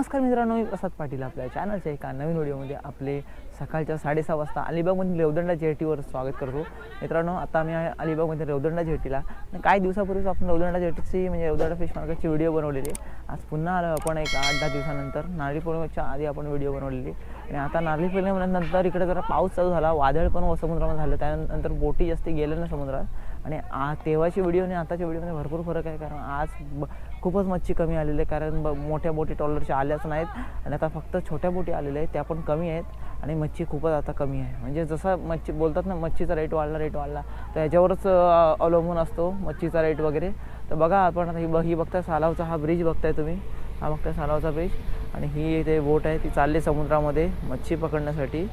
नमस्कार मित्रांनो मी प्रसाद पाटील आपल्या चॅनलच्या एका नवीन व्हिडिओमध्ये आपले सकाळच्या साडेसहा वाजता अलिबागमधील रेवदंडा जेटीवर स्वागत करतो. मित्रांनो आता आम्ही आहे अलिबागमध्ये रेवदंडा जेटीला. काही दिवसापूर्वीच आपण रेवदंडा जेटीची म्हणजे रेवदंडा फिश मार्केटची व्हिडिओ बनवलेली आज पुन्हा आलो आपण एक आठ दहा दिवसानंतर. नारळी पौर्णिमेच्या आधी आपण व्हिडिओ बनवलेली आणि आता नारळी पौर्णिमेनंतर इकडे जरा पाऊस चालू झाला. वादळ पण समुद्रामध्ये झालं. त्यानंतर बोटी जास्त गेल्या ना समुद्रात. आणि आ तेव्हाची व्हिडिओ आणि आताच्या व्हिडिओमध्ये भरपूर फरक आहे. कारण आज ब खूपच मच्छी कमी आलेली आहे कारण ब मोठ्या बोटी टॉलरच्या आल्याच नाहीत. आणि आता फक्त छोट्या बोटी आलेल्या आहेत त्या पण कमी आहेत. आणि मच्छी खूपच आता कमी आहे. म्हणजे जसं मच्छी बोलतात ना मच्छीचा रेट वाढला रेट वाढला तर ह्याच्यावरच अवलंबून असतो मच्छीचा रेट वगैरे. तर बघा आपण आता ही ब ही बघताय सालावचा हा ब्रिज बघताय तुम्ही. हा बघताय सालावचा ब्रिज आणि ही इथे बोट आहे ती चालली समुद्रामध्ये मच्छी पकडण्यासाठी.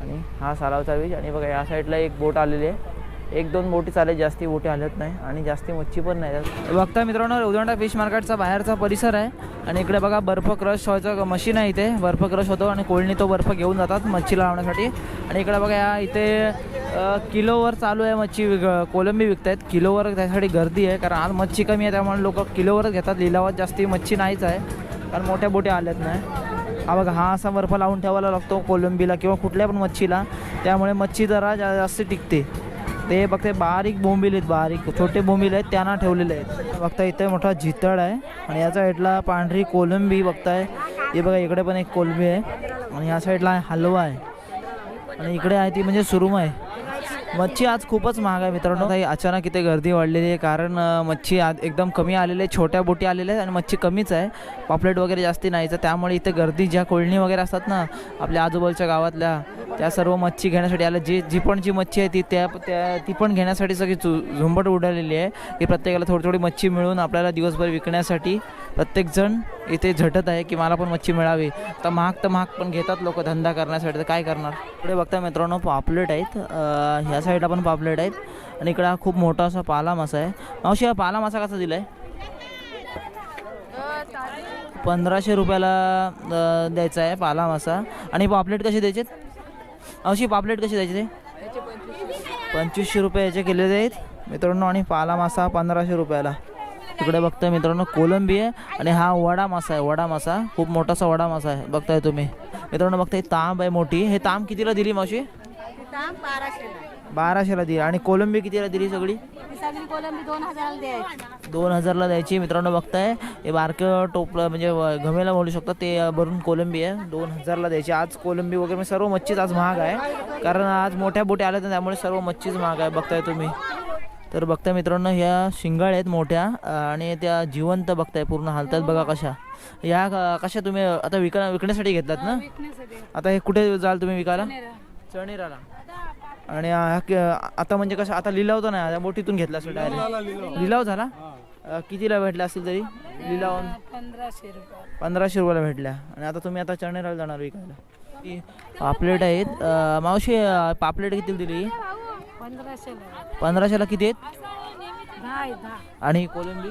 आणि हा सालावचा ब्रिज आणि बघा या साईडला एक बोट आलेली आहे. एक दोन बोटी चालत जास्ती बोटी हलत नाही आणि जास्ती मच्छी पण नाही. बघता मित्रांनो उदंडा फिश मार्केटचा बाहेरचा परिसर आहे. आणि इकडे बघा बर्फ क्रश व्हायचं मशीन आहे इथे. बर्फ क्रश होतो आणि कोळणी तो बर्फ घेऊन जातात मच्छीला लावण्यासाठी. आणि इकडे बघा या इथे किलोवर चालू आहे मच्छी विक- कोलंबी विकतायत. किलोवर त्यासाठी गर्दी आहे कारण आज मच्छी कमी आहे त्यामुळे लोक किलोवरच घेतात. लिलावात जास्ती मच्छी नाहीच आहे कारण मोठ्या बोटी आल्यात नाही. हा बघा हा असा बर्फ लावून ठेवायला लागतो कोलंबीला किंवा कुठल्या पण मच्छीला. त्यामुळे मच्छी जरा जा जास्त टिकते. ते बघते बारीक बोंबील आहेत बारीक. छोटे बोंबील आहेत त्यांना ठेवलेले आहेत. बघता इथे मोठा जितळ आहे. आणि या साईडला पांढरी कोलंबी बघताय. हे बघा इकडे पण एक कोलंबी आहे. आणि या साईडला हलवा आहे. आणि इकडे आहे ती म्हणजे सुरुम आहे. मच्छी आज खूपच महाग आहे मित्रांनो. काही अचानक इथे गर्दी वाढलेली आहे कारण मच्छी आज एकदम कमी आलेली आहे छोट्या बोटी आलेल्या आहेत आणि मच्छी कमीच आहे. पापलेट वगैरे जास्ती नाहीचं त्यामुळे इथे गर्दी ज्या कोळणी वगैरे असतात ना आपल्या आजूबाजूच्या गावातल्या त्या सर्व मच्छी घेण्यासाठी आल्या जी जी पण जी मच्छी आहे ती त्या त्या ती पण घेण्यासाठी सगळी झु झुंबट उडालेली आहे. की प्रत्येकाला थोडी थोडी मच्छी मिळून आपल्याला दिवसभर विकण्यासाठी प्रत्येकजण इथे झटत आहे की मला पण मच्छी मिळावी. तर महाग तर महाग पण घेतात लोक धंदा करण्यासाठी. तर काय करणार? पुढे बघता मित्रांनो पापलेट आहेत. ह्या साईडला पण पापलेट आहेत. आणि इकडे हा खूप मोठा असा पाला मासा आहे. मावशी हा पाला मासा कसा दिलाय? पंधराशे रुपयाला द्यायचा आहे पाला मासा आणि पापलेट कसे द्यायचे अवशी पापलेट कसे द्यायचे ते? पंचवीसशे रुपये याचे केलेले आहेत. मित्रांनो आणि पाला मासा पंधराशे रुपयाला. इकडे बघताय मित्रांनो कोलंबी आहे आणि हा वडा मासा आहे वडा मासा. खूप मोठासा वडा मासा आहे. बघताय तुम्ही. मित्रांनो बघताय तांब आहे मोठी. हे तांब कितीला दिली मावशी? बाराशेला दिली. आणि कोलंबी कितीला दिली सगळी? दोन हजाराला द्यायची. मित्रांनो बघताय. हे बारकं टोपलं म्हणजे घमेला बोलू शकता. ते भरून कोलंबी आहे. दोन हजारला द्यायची. आज कोलंबी वगैरे सर्व मच्छीच आज महाग आहे. कारण आज मोठ्या बोटी आल्या तर त्यामुळे सर्व मच्छीच महाग आहे. बघताय तुम्ही. तर बघताय मित्रांनो ह्या शिंगाळ आहेत मोठ्या आणि त्या जिवंत बघताय पूर्ण हालतात बघा कशा. या कशा तुम्ही आता विक विकण्यासाठी घेतलात ना? आता हे कुठे जाल तुम्ही विकायला? चणेराला आणि आता म्हणजे कसं आता लिलाव तर नाही त्या बोटीतून घेतला असेल डायरेक्ट लिलाव. झाला? कितीला भेटला असेल तरी? लिलाव पंधराशे रुपये. पंधराशे रुपयाला भेटल्या. आणि आता तुम्ही आता चणेराला जाणार विकायला. पापलेट आहेत. मावशी पापलेट किती दिली? पंधराशेला पंधराशेला किती आहेत? दहा आहे दहा. आणि कोलंबी?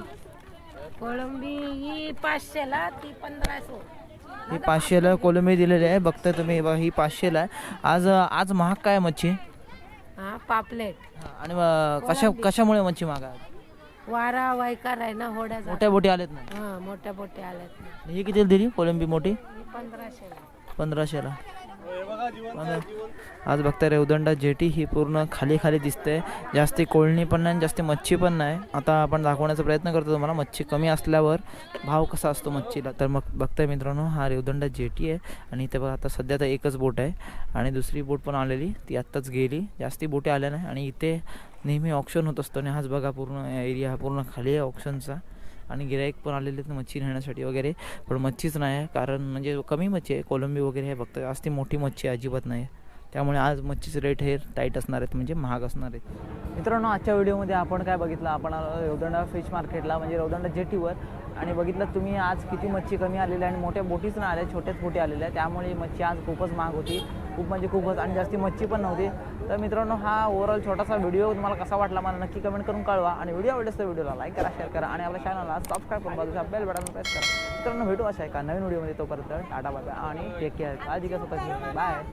कोळंबी ही पाचशेला ती पंधराशे. ही पाचशेला कोलंबी दिलेली आहे. बघताय तुम्ही बघा ही पाचशेला आहे. आज आज महाग काय आहे मच्छी? हा पापलेट. आणि अ, कशा कशामुळे मच्छी महाग आहे? वारा वायकार आहे ना होड्याचा मोठ्या बोटी आलेत ना? हा मोठ्या मोठ्या आल्यात ना. ही किती दिली कोलंबी मोठी? ही पंधराशेला. पंधराशेला. पंधरा- आज बघताय रेवदंडा जेटी ही पूर्ण खाली खाली दिसते. जास्ती कोळणी पण नाही आणि जास्ती मच्छी पण नाही. आता आपण दाखवण्याचा प्रयत्न करतो तुम्हाला मच्छी कमी असल्यावर भाव कसा असतो मच्छीला? तर मग बघताय मित्रांनो हा रेवदंडा जेटी आहे. आणि इथे बघा आता सध्या तर एकच बोट आहे. आणि दुसरी बोट पण आलेली ती आत्ताच गेली. जास्ती बोटे आल्या नाही. आणि इथे नेहमी ऑप्शन होत असतो आणि हाच बघा पूर्ण एरिया हा पूर्ण खाली आहे ऑप्शनचा आणि गिराईक पण आलेले आहेत मच्छी नेण्यासाठी वगैरे. पण मच्छीच नाही आहे कारण म्हणजे कमी मच्छी आहे. कोलंबी वगैरे आहे फक्त जास्ती मोठी मच्छी अजिबात नाही आहे. त्यामुळे आज मच्छीचे रेट हे टाईट असणार आहेत म्हणजे महाग असणार आहेत. मित्रांनो आजच्या व्हिडिओमध्ये आपण काय बघितलं? आपण रौदंडा फिश मार्केटला म्हणजे रौदंडा जेटीवर आणि बघितलं तुम्ही आज किती मच्छी कमी आलेली आहे आणि मोठ्या बोटीच नाही आल्या छोट्याच बोटी आलेल्या आहेत. त्यामुळे मच्छी आज खूपच महाग होती. खूप म्हणजे खूपच आणि जास्ती मच्छी पण नव्हती. तर मित्रांनो हा ओव्हरऑल छोटासा व्हिडिओ तुम्हाला कसा वाटला मला नक्की कमेंट करून कळवा. आणि व्हिडिओ आवडल्यास तर व्हिडिओला लाईक करा शेअर करा आणि आपल्या चॅनलला सबस्क्राईब करून बाजूच्या बेल बटन प्रेस करा. मित्रांनो भेटू अशा एका नवीन व्हिडिओमध्ये. तोपर्यंत टाटा बाय आणि टेक केअर काळजी घ्या स्वतःची. बाय